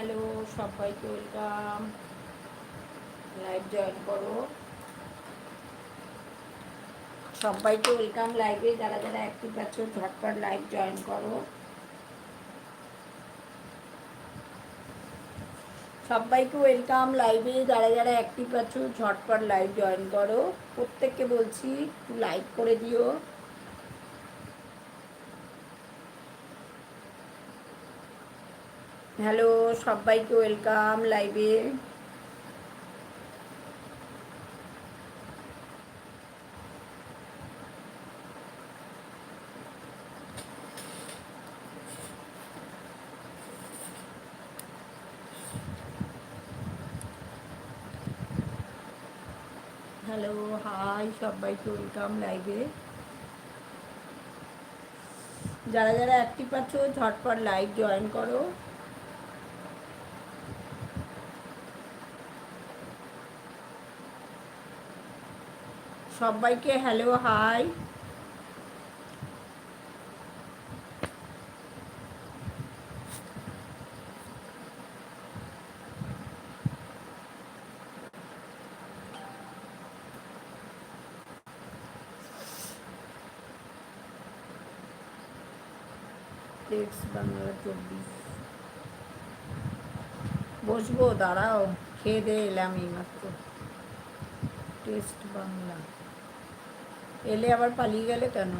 Hello, সবাইকে welcome. Live join করো। সবাইকে ওয়েলকাম লাইভে, যারা যারা অ্যাক্টিভ আছো, ঝটপট লাইভ জয়েন করো। সবাইকে ওয়েলকাম লাইভে, যারা যারা অ্যাক্টিভ আছো, ঝটপট লাইভ জয়েন করো। প্রত্যেককে বলছি লাইক করে দিও। হ্যালো, সবাইকে ওয়েলকাম লাইভে। হ্যালো, হাই, সবাইকে ওয়েলকাম লাইভে। যারা যারা অ্যাক্টিভ আছো, ঝটপট লাইভ জয়েন করো। সবাইকে হ্যালো হাই বাংলা চব্বিশ বসবো দাঁড়াও খেয়ে দিয়ে এলাম এইমাত্র টেস্ট বাংলা এলে আবার পালিয়ে গেলে কেন?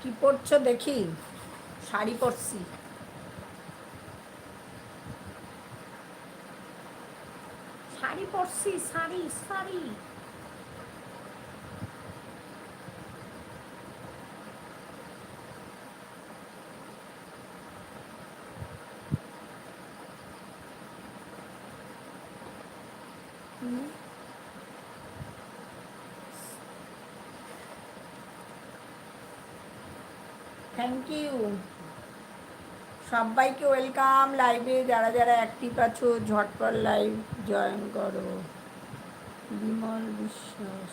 কি পরছো দেখি? শাড়ি পরছি। শাড়ি পরছি শাড়ি শাড়ি হুম। থ্যাংক ইউ সবাইকে ওয়েলকাম লাইভে যারা যারা অ্যাক্টিভ আছো, ঝটপট লাইভ জয়েন করো। বিমল বিশ্বাস।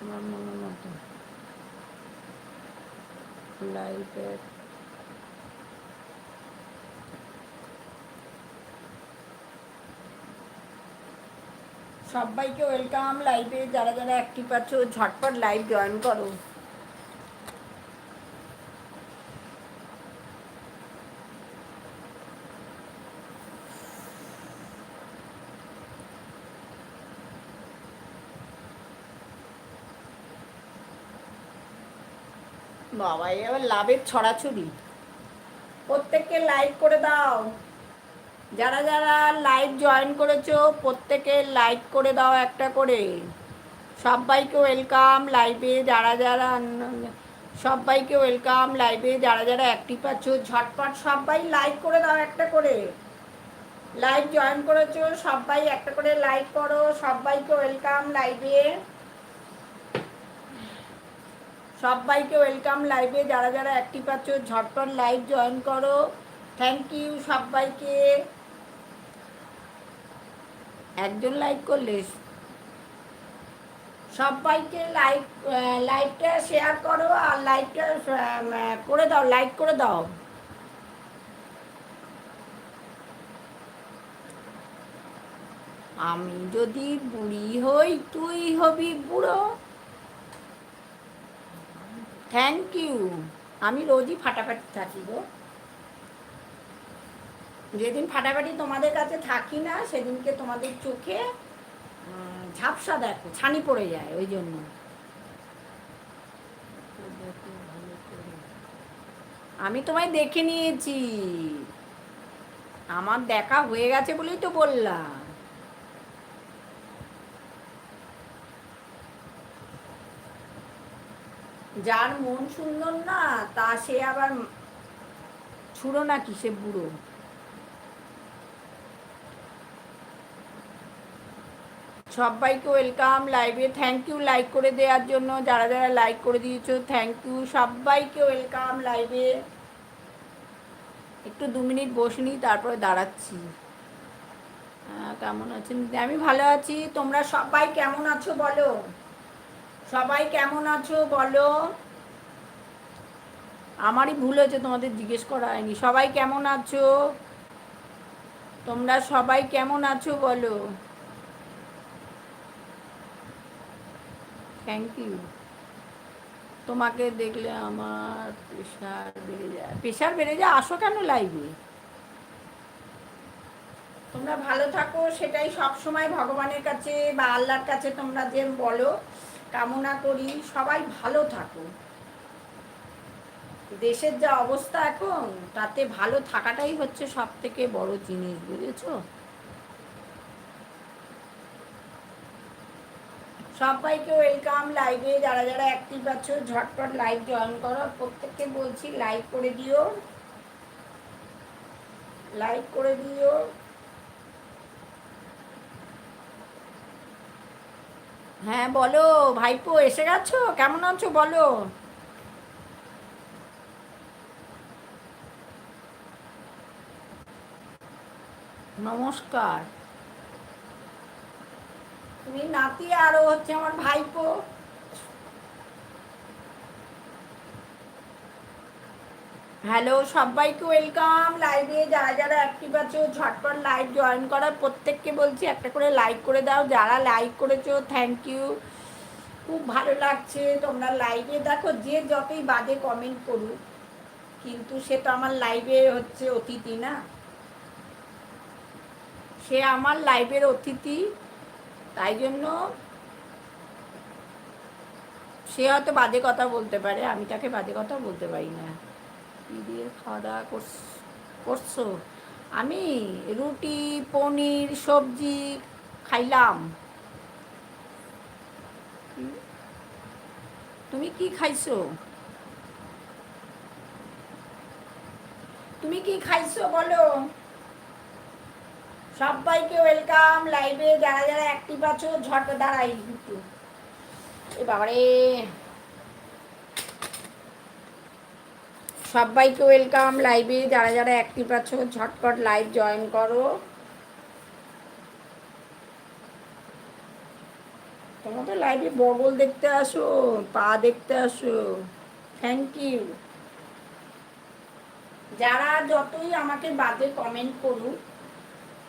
আমার মনের মতো। লাইভের সবাইকে ওয়েলকাম লাইভে, যারা যারা অ্যাক্টিভ আছো, ঝটপট লাইভ জয়েন করো। বাবা, এ আবার লাভের ছড়াছড়ি। প্রত্যেককে লাইক করে দাও। যারা যারা লাইভ জয়েন করেছ, প্রত্যেকে লাইক করে দাও একটা করে। সবাইকে ওয়েলকাম লাইভে যারা যারা সবাইকে ওয়েলকাম লাইভে যারা যারা অ্যাক্টিভ আছো, ঝটপট সবাই লাইক করে দাও একটা করে। লাইভ জয়েন করেছ, সবাই একটা করে লাইক করো, সবাইকে ওয়েলকাম লাইভে সবাইকে ওয়েলকাম লাইভে যারা যারা অ্যাক্টিভ আছো, ঝটপট লাইভ জয়েন করো। থ্যাংক ইউ সবাইকে। একজন লাইক করলে সবাইকে লাইক লাইভটা শেয়ার করো আর লাইভটা করে দাও লাইক করে দাও। আমি যদি বুড়ি হই, তুই হবি বুড়ো। থ্যাংক ইউ আমি রোজই ফাটাফাটি থাকি গো। যেদিন ফাটাফাটি তোমাদের কাছে থাকি না, সেদিনকে তোমাদের চোখে ঝাপসা দেখো, ছানি পড়ে যায় ওই জন্য। আমি তোমায় দেখে নিয়েছি। আমার দেখা হয়ে গেছে বলেই তো বললাম। যার মন সুন্দর না, তা সে আবার ছুড়ো না কিসে বুড়ো? সবাইকে ওয়েলকাম লাইভে। থ্যাংক ইউ লাইক করে দেওয়ার জন্য যারা যারা লাইক করে দিয়েছ থ্যাংক ইউ সবাইকে ওয়েলকাম লাইভে। একটু দু মিনিট বসিনি তারপরে দাঁড়াচ্ছি। কেমন আছেন আমি ভালো আছি। তোমরা সবাই কেমন আছো বলো? সবাই কেমন আছো বলো? আমারই ভুল হয়েছে তোমাদের জিজ্ঞেস করা হয়নি। সবাই কেমন আছো? তোমরা সবাই কেমন আছো বলো? থ্যাংক ইউ তোমাকে দেখলে আমার প্রেশার বেড়ে যায়। প্রেশার বেড়ে যায়? আসো কেন লাইভে তোমরা ভালো থাকো, সেটাই সব সময় ভগবানের কাছে বা আল্লাহর কাছে তোমরা যে বলো, কামনা করি, সবাই ভালো থাকো। দেশের যা অবস্থা এখন, তাতে ভালো থাকাটাই হচ্ছে সব থেকে বড় জিনিস, বুঝেছ? সবাইকে ওয়েলকাম লাইভে যারা যারা অ্যাক্টিভ আছো, ঝটপট লাইভ জয়েন করো। প্রত্যেককে বলছি লাইক করে দিও। লাইক করে দিও। হ্যাঁ বলো, ভাইপো এসে গেছো? কেমন আছো, বলো? নমস্কার। তুমি নাতি আরও হচ্ছে আমার ভাইপো। হ্যালো সবাইকে ওয়েলকাম লাইভে যারা যারা অ্যাক্টিভ আছো, ঝটপট লাইভ জয়েন করার প্রত্যেককে বলছি একটা করে লাইক করে দাও। যারা লাইক করেছ থ্যাংক ইউ খুব ভালো লাগছে তোমরা লাইভে দেখো, যে যতই বাজে কমেন্ট করুক, কিন্তু সে তো আমার লাইভে হচ্ছে অতিথি না? সে আমার লাইভের অতিথি। তাই জন্য সে হয়তো বাজে কথা বলতে পারে, আমি তাকে বাজে কথা বলতে পারি না। কী দিয়ে খাওয়া দাওয়া করছ আমি রুটি, পনির, সবজি খাইলাম। তুমি কি খাইছো? তুমি কি খাইছো বলো? সবাইকে ওয়েলকাম লাইভে, যারা যারা অ্যাক্টিভ আছো ঝট দাঁড়াই একটু এ বাবারে। সবাইকে ওয়েলকাম লাইভে, যারা যারা অ্যাক্টিভ আছো, ঝটপট লাইভ জয়েন করো। তোমরা তো লাইভে বগল দেখতে আসো, পা দেখতে আসো। থ্যাংক ইউ যারা যতই আমাকে বাদে কমেন্ট করুক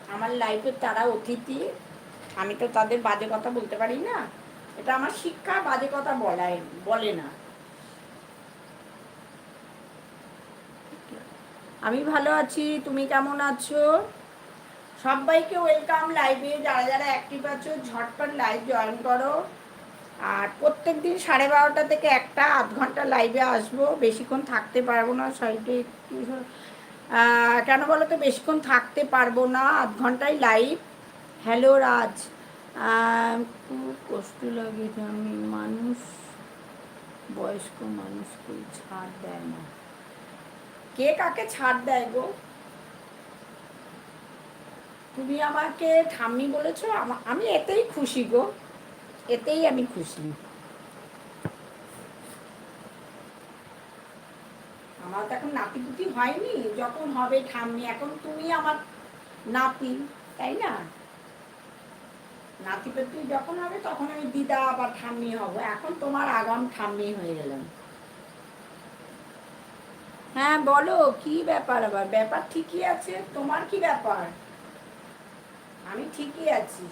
আমার লাইফে তারা অতিথি। আমি তো তাদের বাজে কথা বলতে পারি না। এটা আমার শিক্ষা, বাজে কথা বলায়, বলে না। আমি ভালো আছি, তুমি কেমন আছো? সবাইকে ওয়েলকাম লাইভে যারা যারা অ্যাক্টিভ আছো, ঝটপট লাইভ জয়েন করো। আর প্রত্যেক দিন সাড়ে বারোটা থেকে একটা আধ ঘণ্টা লাইভে আসব। বেশিক্ষণ থাকতে পারব না সাইডে একটু কেন বলো তো, বেশিক্ষণ থাকতে পারব না, আধ ঘন্টায় লাইভ হ্যালো রাজ। খুব কষ্ট লাগে আমি মানুষ, বয়স্ক মানুষকে ছাড় দেয় না। কে কাকে ছাড় দেয় গো? তুমি আমাকে ঠাম্মি বলেছ আমি এতেই খুশি গো। এতেই আমি খুশি। আমার তো এখন নাতি পুতি হয়নি, যখন হবে ঠাম্মি, এখন তুমি আমার নাতি, তাই না? নাতি পেতি যখন হবে তখন আমি দিদা আবার ঠাম্মি হব, এখন তোমার আগাম ঠাম্মি হয়ে গেলাম। হ্যাঁ বলো, কি ব্যাপার আবার? ব্যাপার ঠিকই আছে, তোমার কি ব্যাপার? আমি ঠিকই আছি।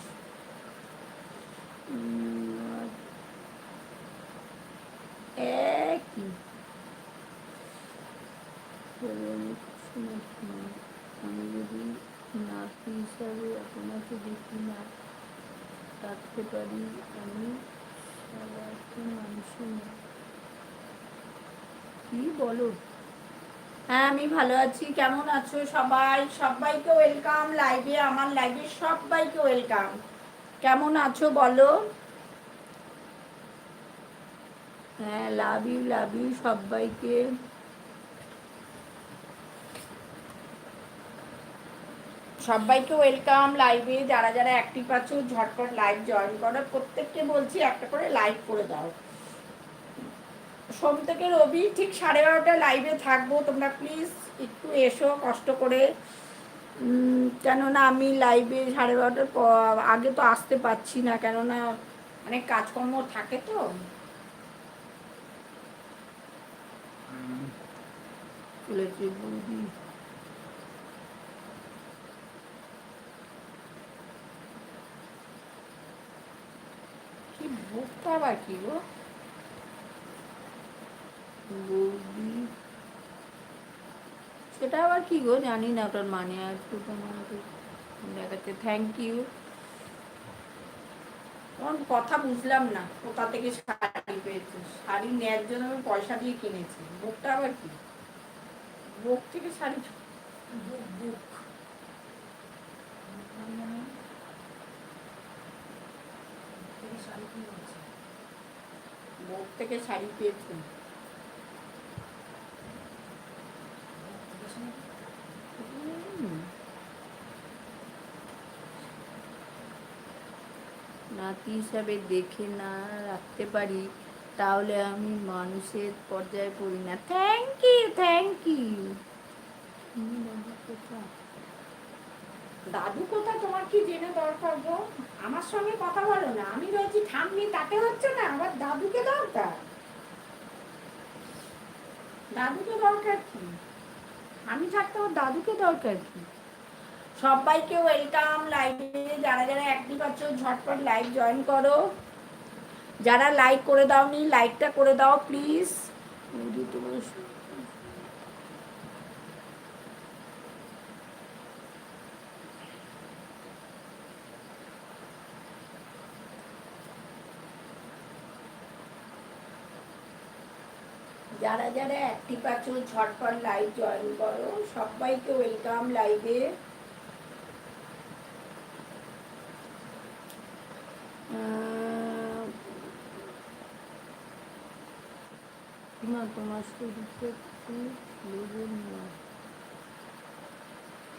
আমি যদি হিসাবে আপনাকে দেখি না পারি, আমি কি বলো? হ্যাঁ আমি ভালো আছি, কেমন আছো সবাই? সবাইকে ওয়েলকাম লাইভে, আমার লাইভে সবাইকে ওয়েলকাম। কেমন আছো বলো? হ্যাঁ লাভ ইউ লাভ ইউ সবাইকে। সবাইকে ওয়েলকাম লাইভে যারা যারা অ্যাক্টিভ আছো ঝটপট লাইভ জয়েন করো। প্রত্যেককে বলছি একটা করে লাইভ করে দাও। সোম থেকে রবি ঠিক সাড়ে বারোটা লাইভে থাকব। তোমরা প্লিজ একটু এসো কষ্ট করে। কেননা আমি লাইভে সাড়ে বারোটার আগে তো আসতে পারছি না কেননা অনেক কাজকর্ম থাকে তো। তুলেছি সেটা আবার কি গো? জানি না, ওটার মানে একটু তোমাকে দেখাচ্ছে থ্যাংক ইউ কথা বুঝলাম না, কোথা থেকে শাড়ি পেয়েছে? শাড়ি নেওয়ার জন্য আমি পয়সা দিয়ে কিনেছি। বুকটা আবার কি? বুক থেকে শাড়ি বুক বুক থেকে শাড়ি পেয়েছে। নাতি হিসাবে দেখে না রাখতে পারি তাহলে আমি মানুষের পর্যায়ে পড়ি না। থ্যাংক ইউ থ্যাংক ইউ দাদু কোথায়? তোমার কি জেনে দরকার গো? আমার সঙ্গে কথা বলো না। আমি রয়েছি ঠাম্মি, তাতে হচ্ছে না আবার দাদুকে দরকার। দাদুকে দরকার কি? আমি থাকতে আমার দাদুকে দরকার কি? সবাইকে ওয়েলকাম লাইভে যারা যারা অ্যাক্টিভ আছো, ঝটপট লাইভ জয়েন করো। যারা লাইক করে দাওনি লাইকটা করে দাও প্লিজ যারা যারা অ্যাক্টিভ আছো ঝটপট লাইভ জয়েন করো। সবাইকে ওয়েলকাম লাইভে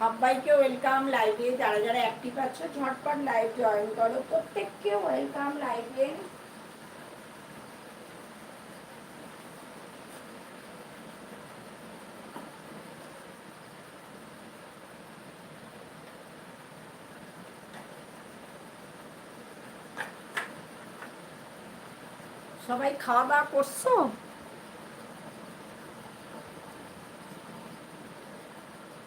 সবাইকে ওয়েলকাম লাইভে যারা যারা অ্যাক্টিভ আছো ঝটপট লাইভ জয়েন করো। প্রত্যেককে ওয়েলকাম লাইভে সবাই খাওয়া দাওয়া করছ?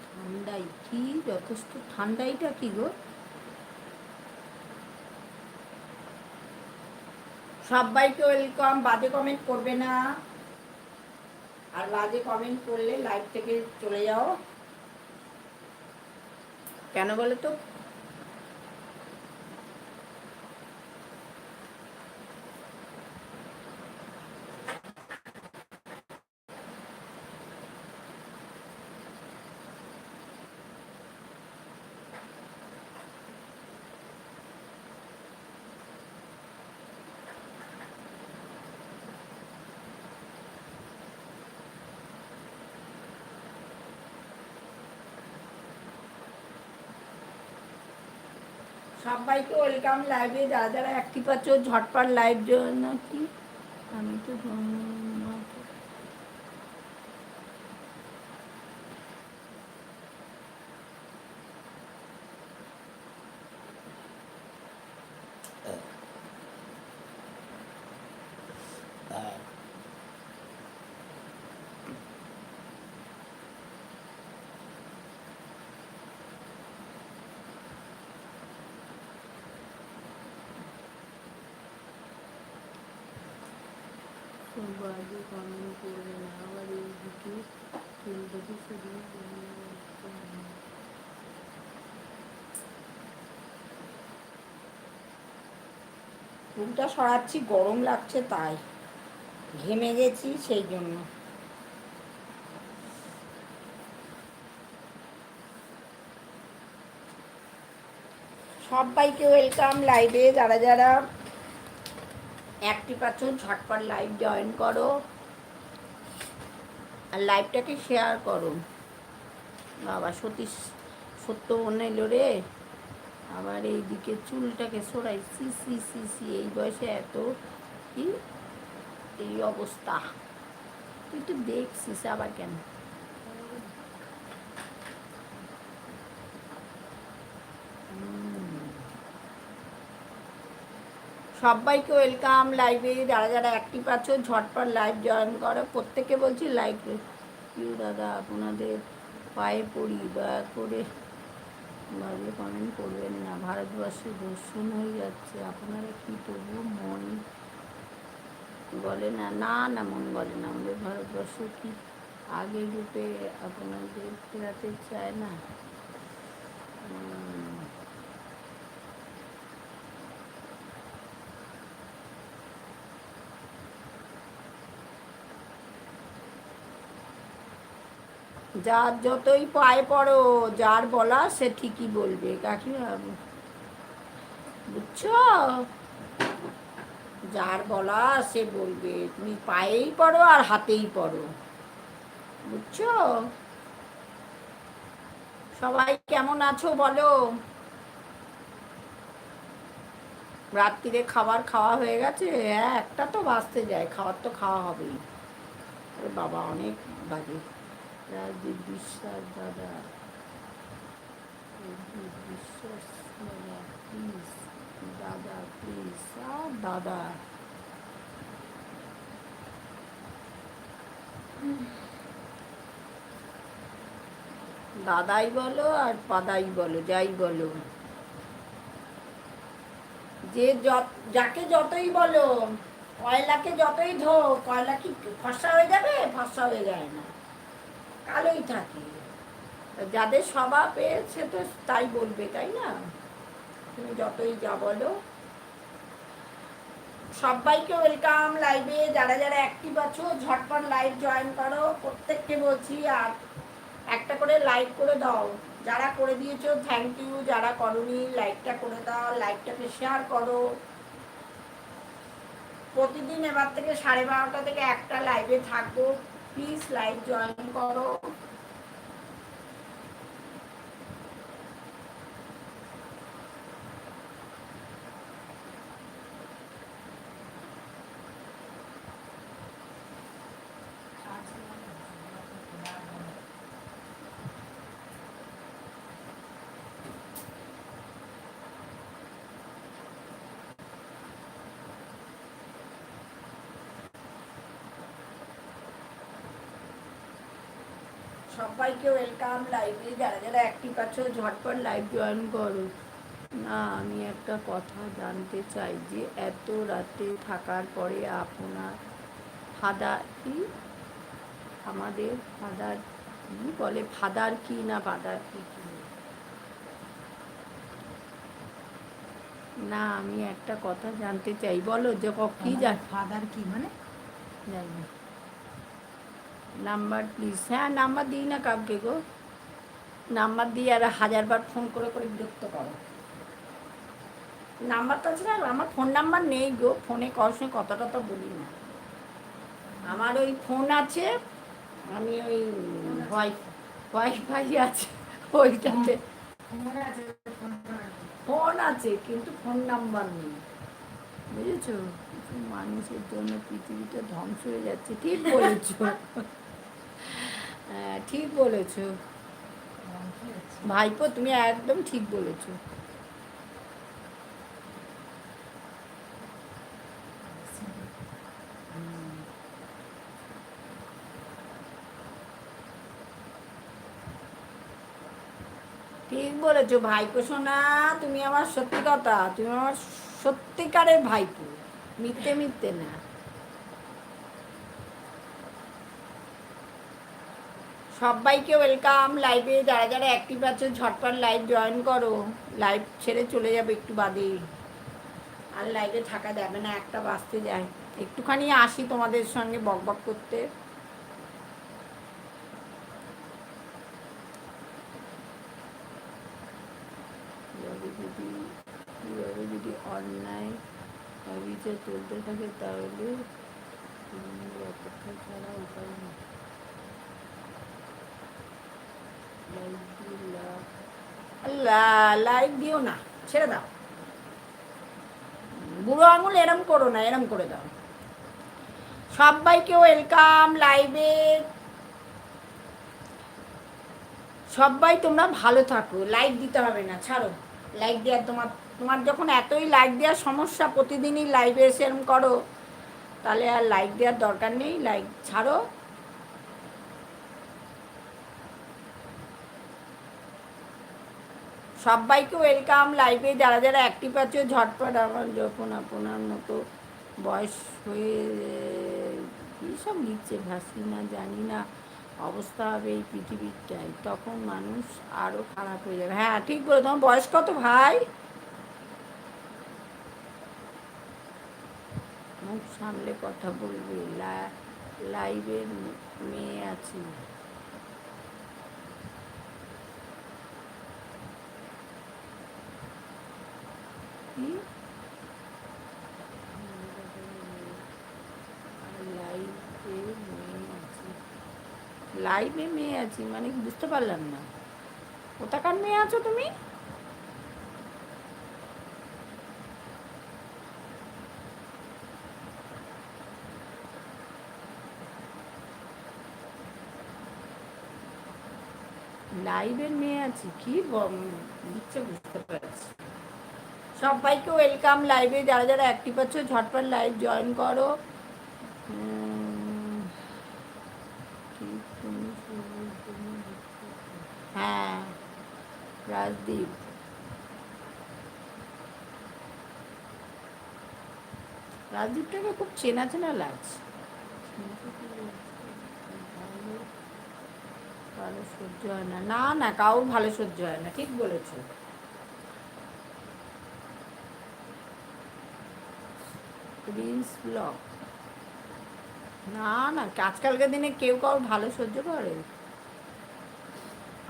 ঠান্ডাই কি যথেষ্ট, ঠান্ডাইটা কি গো? সবাইকে ওয়েলকাম বাজে কমেন্ট করবে না। আর বাজে কমেন্ট করলে লাইভ থেকে চলে যাও। কেন বলে তো? সবাইকে ওয়েলকাম লাইভে যারা যারা একটি পাচ্ছ ঝটপট লাইভ জন্য কি? আমি তো ধন্যবাদ বাজে কমেন্ট করবে না আবার এইদিকে ফুলটাকে শুধু ফুলটা সরাচ্ছি, গরম লাগছে তাই। ঘেমে গেছি সেই জন্য। সবাইকে ওয়েলকাম লাইভে, যারা যারা অ্যাক্টিভ আছো, ঝটপট লাইভ জয়েন করো। আর লাইভটাকে শেয়ার করো। বাবা, সতীশ, সত্য মনে এলো রে। আবার এইদিকে চুলটাকে সরাই, সি সি সি সি, এই বয়সে এত কি? এই অবস্থা। তুই তো দেখছিস আবার কেন? সবাইকে ওয়েলকাম লাইভে, যারা যারা অ্যাক্টিভ আছো, ঝটপট লাইভ জয়েন করো। প্রত্যেকে বলছি লাইভ ইউ দাদা, আপনাদের পায়ে পড়ি দয়া করে বাজে কমেন্ট করবেন না। ভারতবর্ষে দর্শন হয়ে যাচ্ছে। আপনারা কি তবুও মন বলে না? না না, মন বলে না। আমাদের ভারতবর্ষ কি আগের রূপে আপনাদের ফেরাতে চায় না? যার যতই পায়ে পড়ো, যার বলা সে ঠিকই বলবে। কাকিমা, বুঝছ? যার বলা সে বলবে। তুমি পায়েই পড়ো আর হাতেই পড়ো। বুঝছ? সবাই কেমন আছো বলো? রাত্রিরে খাবার খাওয়া হয়ে গেছে? হ্যাঁ একটা তো বাঁচতে যায়। খাবার তো খাওয়া হবেই। বাবা, অনেক বাজে। রাজদীপ বিশ্বাস দাদা বিশ্বাস দাদা প্লিজ দাদা প্লিজ আর দাদা দাদাই বলো আর পাদাই বলো যাই বলো যে যাকে যতই বলো, কয়লাকে যতই ধো, কয়লা কি ফসা হয়ে যাবে? ফসা হয়ে যায় না। কালোই থাকে। যাদের স্বভাব সে তো তাই বলবে, তাই না? তুমি যতই যা বলো। সবাইকে ওয়েলকাম লাইভে। যারা যারা অ্যাক্টিভ আছো, ঝটপট লাইভ জয়েন করো। প্রত্যেককে বলছি, আর একটা করে লাইক করে দাও। যারা করে দিয়েছ থ্যাংক ইউ যারা করনি লাইকটা করে দাও লাইকটাকে শেয়ার করো। প্রতিদিন এবার থেকে সাড়ে বারোটা থেকে একটা লাইভে থাকব। প্লিজ লাইভ জয়েন করো সবাইকে ওয়েলকাম লাইভে যারা যারা অ্যাক্টিভ আছো ঝটপট লাইভ জয়েন করো। না আমি একটা কথা জানতে চাই যে এত রাতে থাকার পরে আপনার ফাদার কি? আমাদের ফাদার কি বলে? ফাদার কি না ফাদার কি? কি না আমি একটা কথা জানতে চাই। বলো যে ক- জান ফাদার কি মানে? জানি নাম্বার প্লিজ হ্যাঁ নাম্বার দিই না কাউকে গো। নাম্বার দিয়ে আর হাজারবার ফোন করে করে বিরক্ত করো। নাম্বার তো আছে না, আমার ফোন নাম্বার নেই গো। ফোনে কারোর সঙ্গে কথাটা তো বলি না। আমার ওই ফোন আছে, আমি ওই ওয়াই ওয়াইফাই আছে ওইটাতে। ফোন আছে, কিন্তু ফোন নাম্বার নেই। বুঝেছ? মানুষের জন্য পৃথিবীটা ধ্বংস হয়ে যাচ্ছে, ঠিক বলেছ। হ্যাঁ ঠিক বলেছ। ভাইপো, তুমি একদম ঠিক বলেছ। ঠিক বলেছ ভাইপো শোনা তুমি আমার সত্যি কথা, তুমি আমার সত্যিকারের ভাইপো। মিথ্যে মিথ্যে না। সবাইকে ওয়েলকাম লাইভে যারা যারা অ্যাক্টিভ আছো, ঝটপট লাইভ জয়েন করো। লাইভ ছেড়ে চলে যাবে একটু বাদে। আর লাইভে থাকা যাবে না, একটা বাঁচতে যায়। একটুখানি আসি তোমাদের সঙ্গে বক বক করতে। যদি অভিযোগ চলতে থাকে তাহলে অপেক্ষা ছাড়া উপায় নেই। ছেড়ে দাও। বুড়ো এরম করো না, এরম করে দাও। সবাই তোমরা ভালো থাকো লাইক দিতে হবে না, ছাড়ো। লাইক দেওয়ার তোমার তোমার যখন এতই লাইক দেওয়ার সমস্যা, প্রতিদিনই লাইভে এসে এরম করো, তাহলে আর লাইক দেওয়ার দরকার নেই লাইক ছাড়ো। সবাইকে ওয়েলকাম লাইভে, যারা যারা অ্যাক্টিভ আছে, ঝটপট আমার যখন আপনার মতো বয়স হয়ে, কী সব লিখছে ভাসি না জানি না, অবস্থা হবে এই পৃথিবীটাই। তখন মানুষ আরও খারাপ হয়ে যাবে। হ্যাঁ ঠিক বলে, তোমার বয়স কত ভাই? মুখ সামলে কথা বলবে লাইভের মেয়ে আছে। কি লাইভে মেয়ে আছে লাইভে মেয়ে আছি মানে বুঝতে পারলাম না। কোথাকার মেয়ে আছো তুমি? লাইভের মেয়ে আছি, কি দিচ্ছে বুঝতে পারছি সবাইকে ওয়েলকাম লাইভে, যারা যারা অ্যাক্টিভ আছো, ঝটপট লাইভ জয়েন করো? হ্যাঁ রাজদীপ। রাজদীপটাকে খুব চেনা চেনা লাগছে। ভালো সহ্য হয় না। না না, কাউর ভালো সহ্য হয় না, ঠিক বলেছ। প্রিন্স ব্লক না না আজকালকার দিনে কেউ কারোর ভালো সহ্য করে।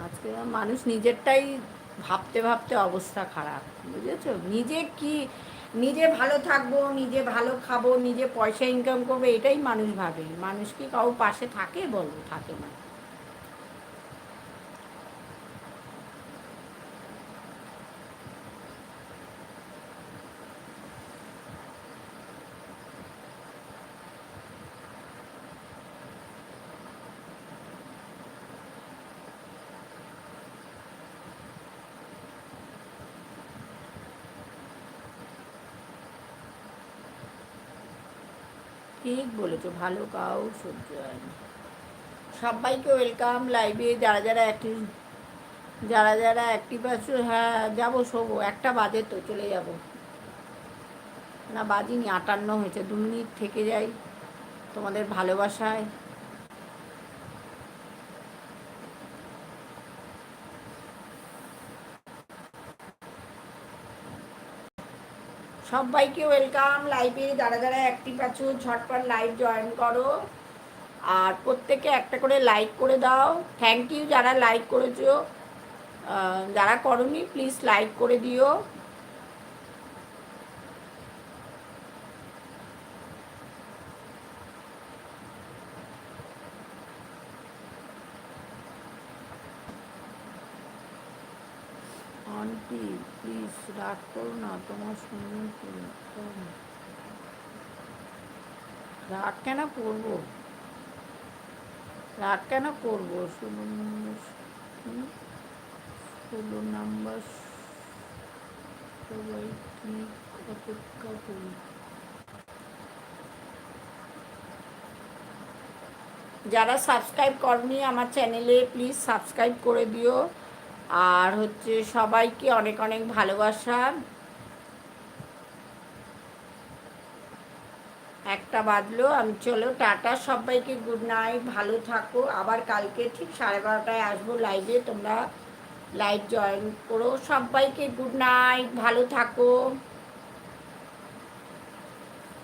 আজকে মানুষ নিজেরটাই ভাবতে ভাবতে অবস্থা খারাপ, বুঝেছ? নিজে কি, নিজে ভালো থাকব, নিজে ভালো খাব, নিজে পয়সা ইনকাম করব, এটাই মানুষ ভাবে। মানুষ কি কারোর পাশে থাকে বলব থাকে না। ঠিক বলেছ, ভালো কাউ সহ্য হয় না। সবাইকে ওয়েলকাম লাইভে যারা যারা অ্যাক্টিভ যারা যারা অ্যাক্টিভ আছো হ্যাঁ যাব, শোবো, একটা বাজে তো, চলে যাব। না, বাজিনি, আটান্ন হয়েছে, দু মিনিট থেকে যাই, তোমাদের ভালোবাসায়। সবাইকে ওয়েলকাম। লাইভে যারা যারা অ্যাক্টিভ আছো, ঝটপট লাইভ জয়েন করো। আর প্রত্যেকে একটা করে লাইক করে দাও। থ্যাংক ইউ যারা লাইক করেছ। যারা করনি প্লিজ লাইক করে দিও। আন্টি প্লিজ রাগ করো না, তোমার রাগ কেন করব? রাগ কেন করব? ষোলো নম্বর সবাই ঠিক অপেক্ষা করি? যারা সাবস্ক্রাইব করনি আমার চ্যানেলে প্লিজ সাবস্ক্রাইব করে দিও। আর হচ্ছে সবাইকে অনেক অনেক ভালোবাসা। একটা বাদলো আমি চলো, টাটা, সবাইকে গুড নাইট ভালো থাকো। আবার কালকে ঠিক সাড়ে বারোটায় আসব লাইভে তোমরা লাইভ জয়েন করো। সবাইকে গুড নাইট ভালো থাকো।